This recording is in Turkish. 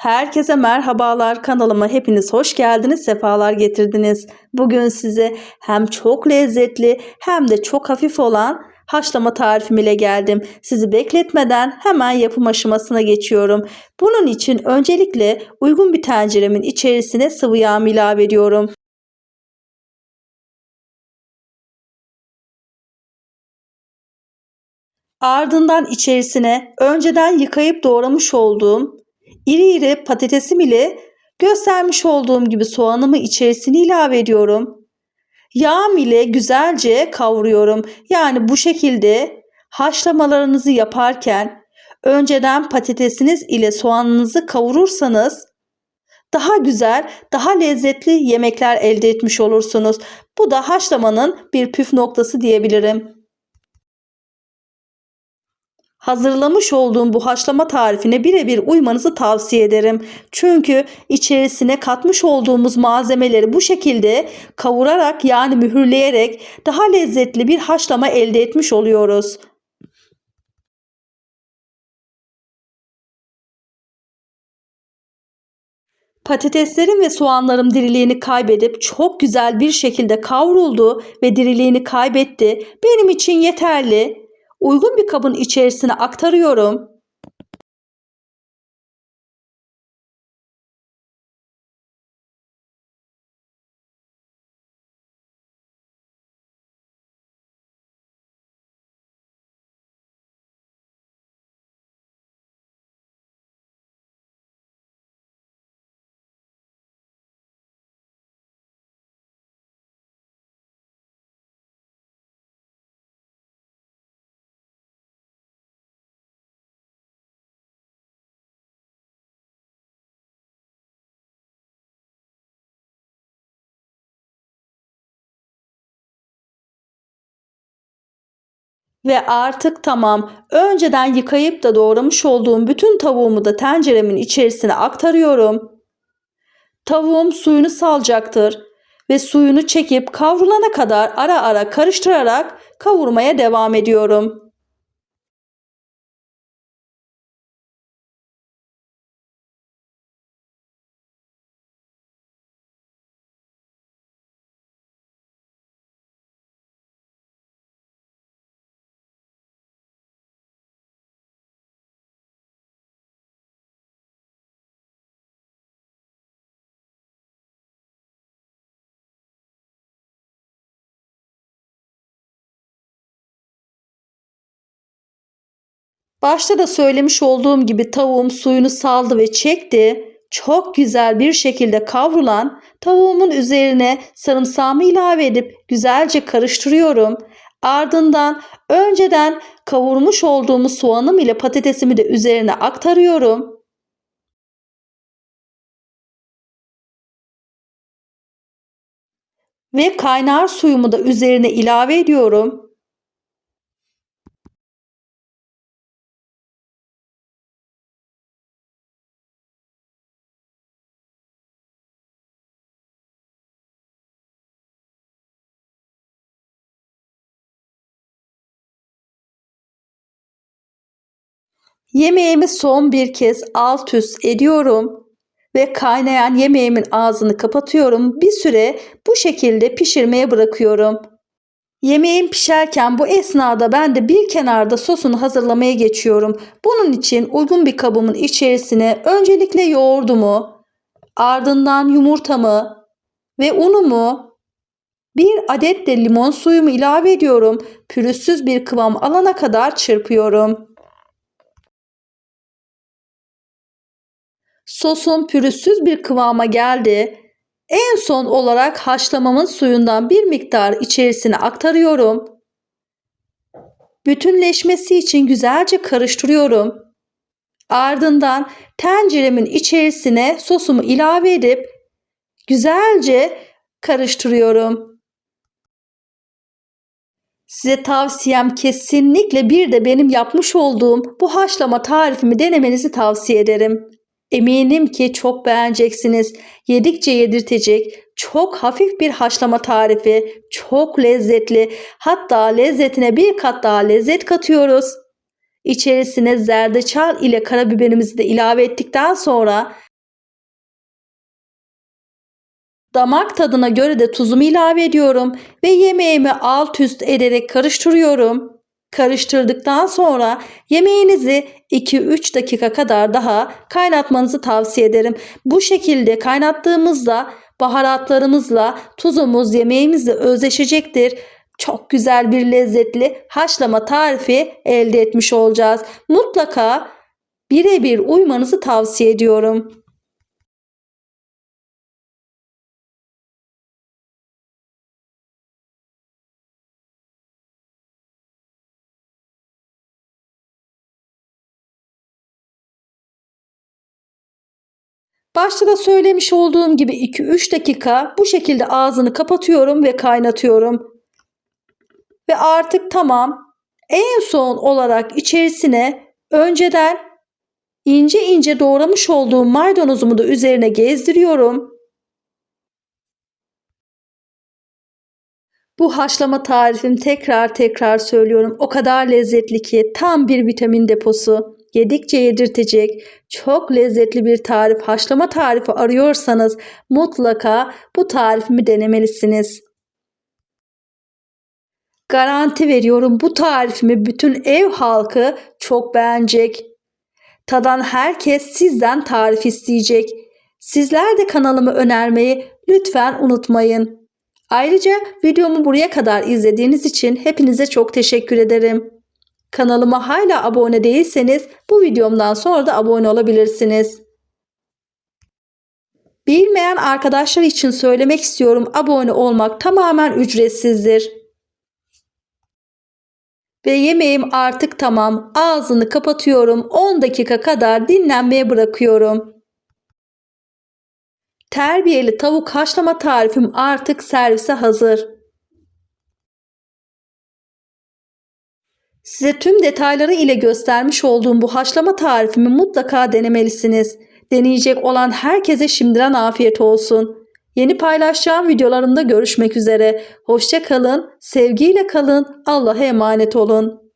Herkese merhabalar kanalıma hepiniz hoş geldiniz sefalar getirdiniz. Bugün size hem çok lezzetli hem de çok hafif olan haşlama tarifim ile geldim. Sizi bekletmeden hemen yapım aşamasına geçiyorum. Bunun için öncelikle uygun bir tenceremin içerisine sıvı yağ ilave ediyorum. Ardından içerisine önceden yıkayıp doğramış olduğum iri iri patatesim ile göstermiş olduğum gibi soğanımı içerisine ilave ediyorum. Yağım ile güzelce kavuruyorum. Yani bu şekilde haşlamalarınızı yaparken önceden patatesiniz ile soğanınızı kavurursanız daha güzel, daha lezzetli yemekler elde etmiş olursunuz. Bu da haşlamanın bir püf noktası diyebilirim. Hazırlamış olduğum bu haşlama tarifine birebir uymanızı tavsiye ederim. Çünkü içerisine katmış olduğumuz malzemeleri bu şekilde kavurarak yani mühürleyerek daha lezzetli bir haşlama elde etmiş oluyoruz. Patateslerim ve soğanlarım diriliğini kaybedip çok güzel bir şekilde kavruldu ve diriliğini kaybetti. Benim için yeterli uygun bir kabın içerisine aktarıyorum. Ve artık tamam. Önceden yıkayıp da doğramış olduğum bütün tavuğumu da tenceremin içerisine aktarıyorum. Tavuğum suyunu salacaktır ve suyunu çekip kavrulana kadar ara ara karıştırarak kavurmaya devam ediyorum. Başta da söylemiş olduğum gibi tavuğum suyunu saldı ve çekti. Çok güzel bir şekilde kavrulan tavuğumun üzerine sarımsağımı ilave edip güzelce karıştırıyorum. Ardından önceden kavurmuş olduğumuz soğanım ile patatesimi de üzerine aktarıyorum. Ve kaynar suyumu da üzerine ilave ediyorum. Yemeğimi son bir kez alt üst ediyorum ve kaynayan yemeğimin ağzını kapatıyorum. Bir süre bu şekilde pişirmeye bırakıyorum. Yemeğim pişerken bu esnada ben de bir kenarda sosunu hazırlamaya geçiyorum. Bunun için uygun bir kabımın içerisine öncelikle yoğurdumu, ardından yumurtamı ve unumu, bir adet de limon suyumu ilave ediyorum. Pürüzsüz bir kıvam alana kadar çırpıyorum. Sosum pürüzsüz bir kıvama geldi. En son olarak haşlamamın suyundan bir miktar içerisine aktarıyorum. Bütünleşmesi için güzelce karıştırıyorum. Ardından tenceremin içerisine sosumu ilave edip güzelce karıştırıyorum. Size tavsiyem kesinlikle bir de benim yapmış olduğum bu haşlama tarifimi denemenizi tavsiye ederim. Eminim ki çok beğeneceksiniz. Yedikçe yedirtecek, çok hafif bir haşlama tarifi, çok lezzetli. Hatta lezzetine bir kat daha lezzet katıyoruz. İçerisine zerdeçal ile karabiberimizi de ilave ettikten sonra damak tadına göre de tuzumu ilave ediyorum ve yemeğimi alt üst ederek karıştırıyorum. Karıştırdıktan sonra yemeğinizi 2-3 dakika kadar daha kaynatmanızı tavsiye ederim. Bu şekilde kaynattığımızda baharatlarımızla tuzumuz yemeğimizle özleşecektir. Çok güzel bir lezzetli haşlama tarifi elde etmiş olacağız. Mutlaka birebir uymanızı tavsiye ediyorum. Başta da söylemiş olduğum gibi 2-3 dakika bu şekilde ağzını kapatıyorum ve kaynatıyorum. Ve artık tamam. En son olarak içerisine önceden ince ince doğramış olduğum maydanozumu da üzerine gezdiriyorum. Bu haşlama tarifim tekrar tekrar söylüyorum. O kadar lezzetli ki tam bir vitamin deposu. Yedikçe yedirtecek çok lezzetli bir tarif, haşlama tarifi arıyorsanız mutlaka bu tarifimi denemelisiniz. Garanti veriyorum bu tarifimi bütün ev halkı çok beğenecek. Tadan herkes sizden tarif isteyecek. Sizler de kanalımı önermeyi lütfen unutmayın. Ayrıca videomu buraya kadar izlediğiniz için hepinize çok teşekkür ederim. Kanalıma hala abone değilseniz bu videomdan sonra da abone olabilirsiniz. Bilmeyen arkadaşlar için söylemek istiyorum abone olmak tamamen ücretsizdir. Ve yemeğim artık tamam. Ağzını kapatıyorum. 10 dakika kadar dinlenmeye bırakıyorum. Terbiyeli tavuk haşlama tarifim artık servise hazır. Size tüm detayları ile göstermiş olduğum bu haşlama tarifimi mutlaka denemelisiniz. Deneyecek olan herkese şimdiden afiyet olsun. Yeni paylaşacağım videolarımda görüşmek üzere. Hoşça kalın, sevgiyle kalın, Allah'a emanet olun.